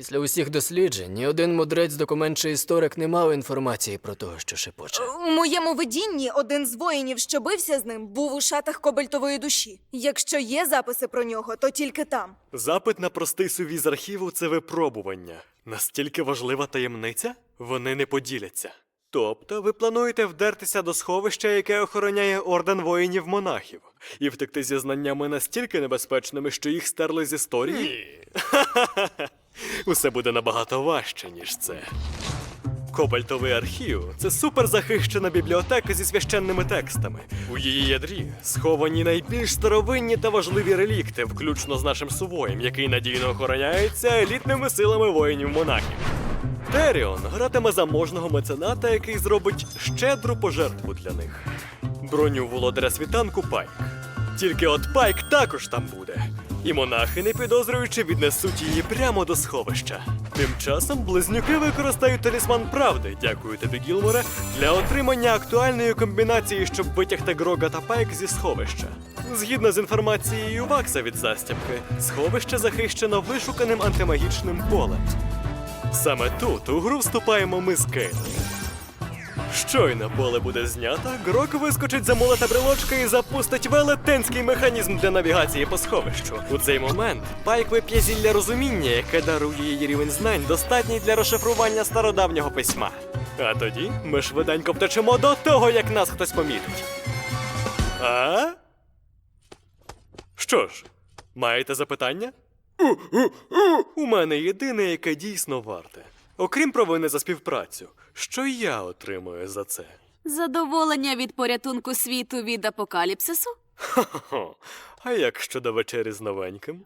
Після усіх досліджень ні один мудрець, документ чи історик не мав інформації про того, що шепоче. У моєму видінні один з воїнів, що бився з ним, був у шатах кобальтової душі. Якщо є записи про нього, то тільки там. Запит на простий з архіву це випробування. Настільки важлива таємниця? Вони не поділяться. Тобто ви плануєте вдертися до сховища, яке охороняє орден воїнів-монахів, і втекти зі знаннями настільки небезпечними, що їх стерли з історії? Ні. Усе буде набагато важче, ніж це. Кобальтовий архів це суперзахищена бібліотека зі священними текстами. У її ядрі сховані найбільш старовинні та важливі релікти, включно з нашим сувоєм, який надійно охороняється елітними силами воїнів-монахів. Теріон гратиме заможного мецената, який зробить щедру пожертву для них. Броню володаря світанку Пайк. Тільки от Пайк також там буде. І монахи, не підозрюючи, віднесуть її прямо до сховища. Тим часом близнюки використають талісман правди, дякую тобі, Гілморе, для отримання актуальної комбінації, щоб витягти Грога та Пайк зі сховища. Згідно з інформацією Вакса від застібки, сховище захищено вишуканим антимагічним полем. Саме тут у гру вступаємо ми з Кейлом. Щойно поле буде знято, Грок вискочить за молота брелочка і запустить велетенський механізм для навігації по сховищу. У цей момент Пайк вип'є зілля розуміння, яке дарує їй рівень знань, достатній для розшифрування стародавнього письма. А тоді ми швиденько втечемо до того, як нас хтось помітить. А? Що ж, маєте запитання? У мене єдине, яке дійсно варте. Окрім провини за співпрацю, що я отримую за це? Задоволення від порятунку світу від апокаліпсису? Хо-хо. А як щодо вечері з новеньким?